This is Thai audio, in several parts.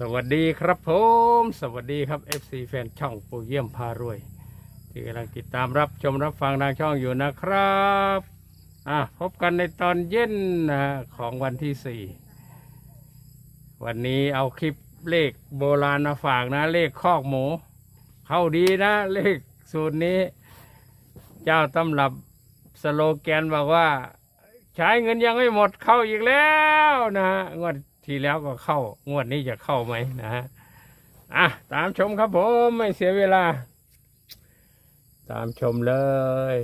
สวัสดีครับผม สวัสดีครับ FC แฟนช่องปูเยี่ยมพารวย ที่กำลังติดตามรับชมรับฟังทางช่องอยู่นะครับอะพบกันในตอนเย็นนะฮะของวันที่สี่วันนี้เอาคลิปเลขโบราณมาฝากนะ เลขคอกหมู เข้าดีนะ เลขสูตรนี้ เจ้าตำรับสโลแกนบอกว่า ใช้เงินยังไม่หมดเข้าอีกแล้วนะฮะงวด ที่แล้วก็เข้างวดนี้จะเข้าไหมนะฮะอะตามชมครับผมไม่เสียเวลา ตามชมเลย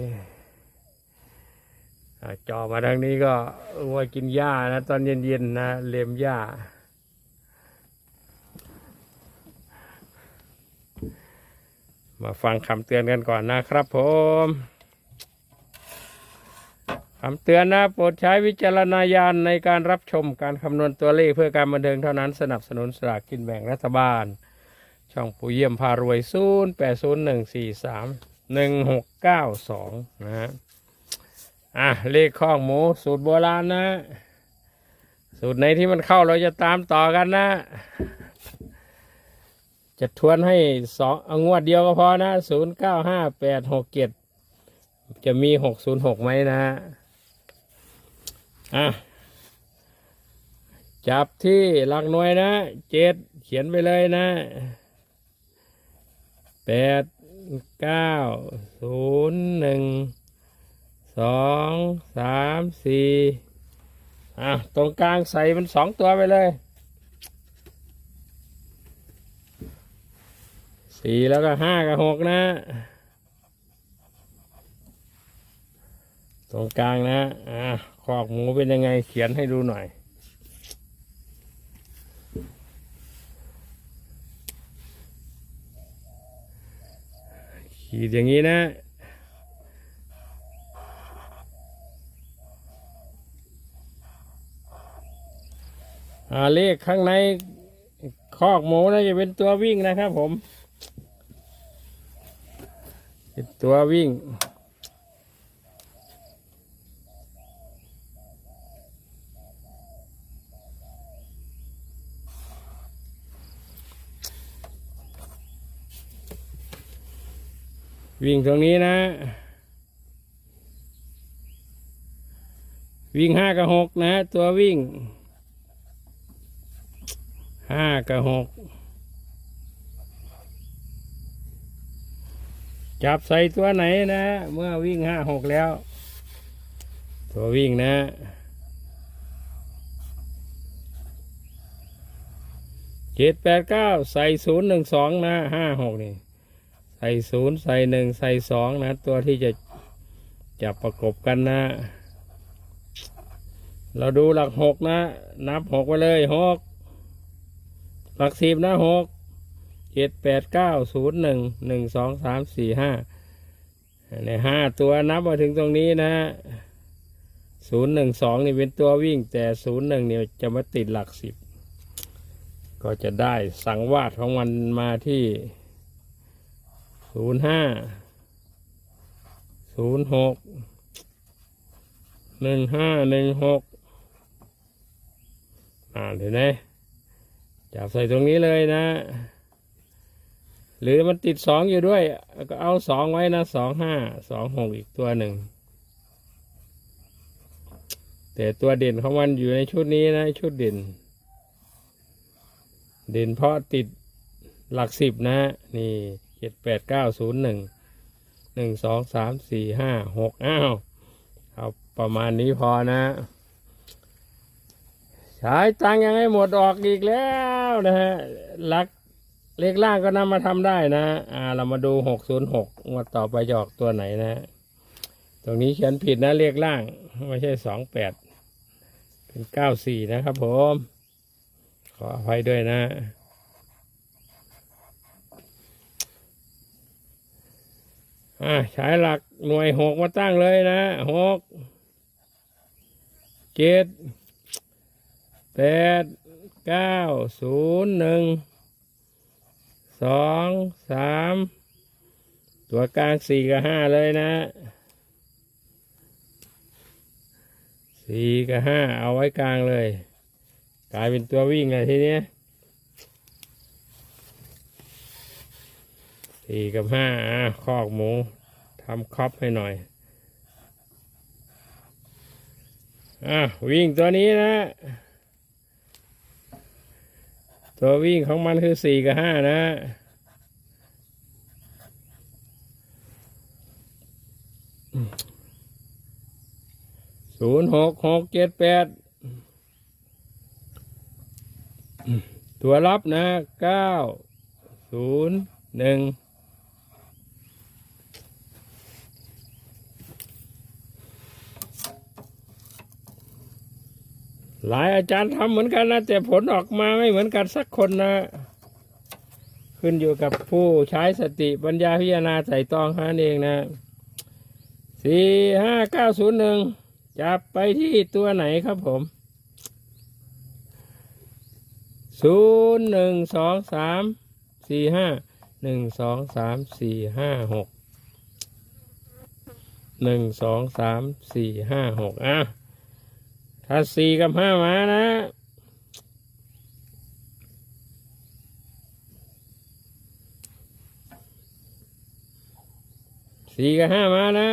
จอมาทางนี้ก็วัวกินหญ้านะ ตอนเย็นๆนะเลียมหญ้ามาฟังคำเตือนกันก่อนนะครับผม คำเตือนนะโปรดใช้วิจารณญาณในการรับชมการคำนวณตัวเลขเพื่อการบันเทิงเท่านั้นสนับสนุนสลากกินแบ่งรัฐบาล ช่องปู่เยี่ยมพารวยศูนย์แปดศูนย์หนึ่งสี่สามหนึ่งหกเก้าสองนะฮะอะเลขข้องหมูสูตรโบราณนะ สูตรไหนที่มันเข้าเราจะตามต่อกันนะ จะทวนให้สองงวดเดียวก็พอนะศูนย์เก้าห้าแปดหกเจ็ดจะมีหกศูนย์หกไหมนะฮะ อะ จับที่หลักหน่วยนะ เจ็ดเขียนไปเลยนะ แปดเก้าศูนย์หนึ่งสองสามสี่อะ ตรงกลางใส่มันสองตัวไปเลยสี่แล้วก็ห้ากับหกนะ ตรงกลางนะ อ่าค อกหมูเป็นยังไงเขียนให้ดูหน่อย ขีดอย่างนี้นะอ่าเลขข้างในคอกหมูนะจะเป็นตัววิ่งนะครับผม เป็นตัววิ่ง วิ่งตรงนี้นะ วิ่งห้ากับหกนะ ตัววิ่งห้ากับหกจับใส่ตัวไหนนะ เมื่อวิ่งห้าหกแล้ว ตัววิ่งนะเจ็ดแปดเก้าใส่ศูนย์หนึ่งสองนะห้าหกนี่ ใส่ศูนย์ใส่หนึ่งใส่สองนะ ตัวที่จะจับประกบกันนะ เราดูหลักหกนะ นับหกไปเลยหกหลักสิบนะหกเจ็ดแปดเก้าศูนย์หนึ่งหนึ่งสองสามสี่ห้าในห้าตัวนับมาถึงตรงนี้นะศูนย์หนึ่งสองนี่เป็นตัววิ่ง แต่ศูนย์หนึ่งเนี่ยจะมาติดหลักสิบก็จะได้สังวาสของมันมาที่ ศูนย์ห้าศูนย์หกหนึ่งห้าหนึ่งหกอ่าเดี๋ยวนะจับใส่ตรงนี้เลยนะ หรือมันติดสองอยู่ด้วย ก็เอาสองไว้นะสองห้าสองหกอีกตัวหนึ่ง แต่ตัวเด่นของมันอยู่ในชุดนี้นะชุดเด่น เด่นเพราะติดหลักสิบนะนี่ เจ็ดแปดเก้าศูนย์หนึ่งหนึ่งสองสามสี่ห้าหกอ้าวเอาประมาณนี้พอนะ ใช้ตังค์ยังให้หมดออกอีกแล้วนะฮะลักเลขล่างก็นำมาทำได้นะ อ่า เรามาดูหกศูนย์หกงวดต่อไปจะออกตัวไหนนะ ตรงนี้เขียนผิดนะเลขล่าง ไม่ใช่สองแปดเป็นเก้าสี่นะครับผม ขออภัยด้วยนะ อ่าใช้หลักหน่วยหกมาตั้งเลยนะหกเจ็ดแปดเก้าศูนย์หนึ่งสองสามตัวกลางสี่กับห้าเลยนะสี่กับห้าเอาไว้กลางเลย กลายเป็นตัววิ่งเลยทีเนี้ย สี่กับห้าคอกหมูทำครอบให้หน่อยอะวิ่งตัวนี้นะ ตัววิ่งของมันคือสี่กับห้านะศูนย์หกหกเจ็ดแปดตัวรับนะเก้าศูนย์หนึ่ง หลายอาจารย์ทำเหมือนกันนะ แต่ผลออกมาไม่เหมือนกันสักคนนะ ขึ้นอยู่กับผู้ใช้สติปัญญาพิจารณาใส่ตองหาเองนะสี่ห้าเก้าศูนย์หนึ่งจับไปที่ตัวไหนครับผมศูนย์หนึ่งสองสามสี่ห้าหนึ่งสองสามสี่ห้าหกหนึ่งสองสามสี่ห้าหกอะ ถ้าสี่กับห้ามานะสี่กับห้ามานะ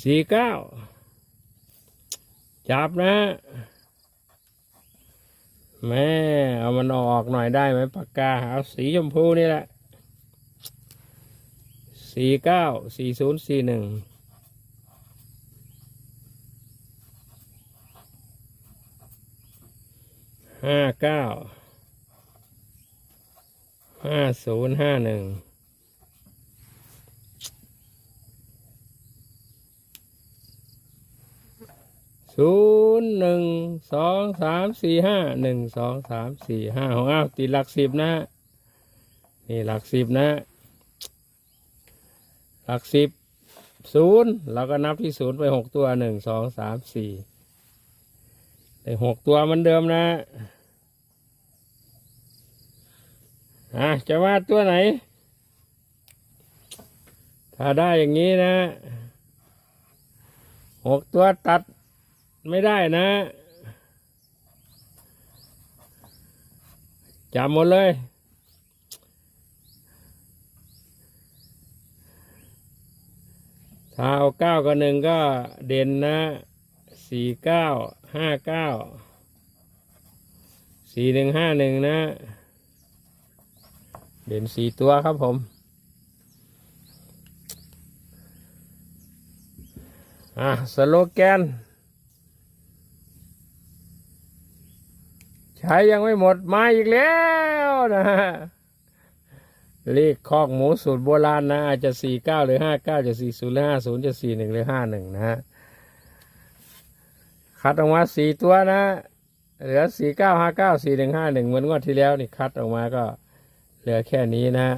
สี่เก้าจับนะแม่เอามันออกหน่อยได้ไหมปากกาเอาสีชมพูนี่แหละ สี่เก้าสี่ศูนย์สี่หนึ่งห้าเก้าห้าศูนย์ห้าหนึ่งศูนย์หนึ่งสองสามสี่ห้าหนึ่งสองสามสี่ห้าของอ้าวติดหลักสิบนะนี่หลักสิบนะ หลักสิบศูนย์เราก็นับที่ศูนย์ไปหกตัวหนึ่งสองสามสี่ได้หกตัวเหมือนเดิมนะอะจะวาดตัวไหน ถ้าได้อย่างนี้นะหกตัวตัดไม่ได้นะจำหมดเลย ถ้าเอาเก้ากับหนึ่งก็เด่นนะสี่เก้าห้าเก้าสี่หนึ่งห้าหนึ่งนะ เด่นสี่ตัวครับผมอะสโลแกน ใช้ยังไม่หมดมาอีกแล้วนะฮะ เลขคอกหมูสูตรโบราณนะ อาจจะสี่เก้าหรือห้าเก้าจะสี่ศูนย์หรือห้าศูนย์จะสี่หนึ่งหรือห้าหนึ่งนะฮะคัดออกมาสี่ตัวนะเหลือสี่เก้าห้าเก้าสี่หนึ่งห้าหนึ่งเหมือนงวดที่แล้วนี่คัดออกมาก็เหลือแค่นี้นะ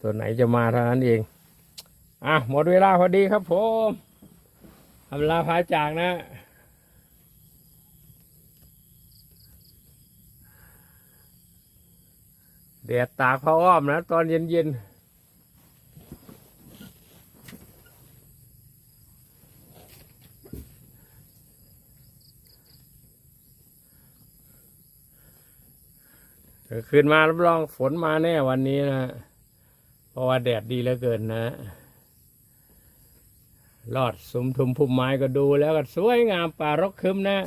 ตัวไหนจะมาเท่านั้นเอง อะหมดเวลาพอดีครับผมอำลาพาจากนะ ดดตากผ้าอ้อมนะ ตอนเย็นๆขึ้นมารับรองฝนมาแน่วันนี้นะ เพราะว่าแดดดีเหลือเกินนะลอดสุมทุมพุ่มไม้ก็ดูแล้วก็สวยงามป่ารกคึมนะ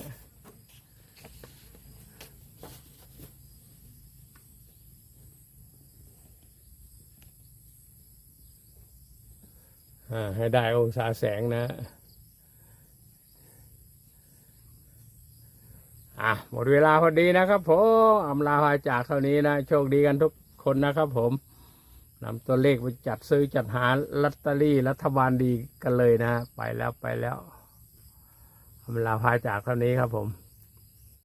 ให้ได้องศาแสงนะ อะ หมดเวลาพอดีนะครับผมอำลาพาจากเท่านี้นะ โชคดีกันทุกคนนะครับผมนำตัวเลขไปจัดซื้อจัดหาลอตเตอรี่รัฐบาลดีกันเลยนะ ไปแล้วไปแล้วอำลาพาจากเท่านี้ครับผม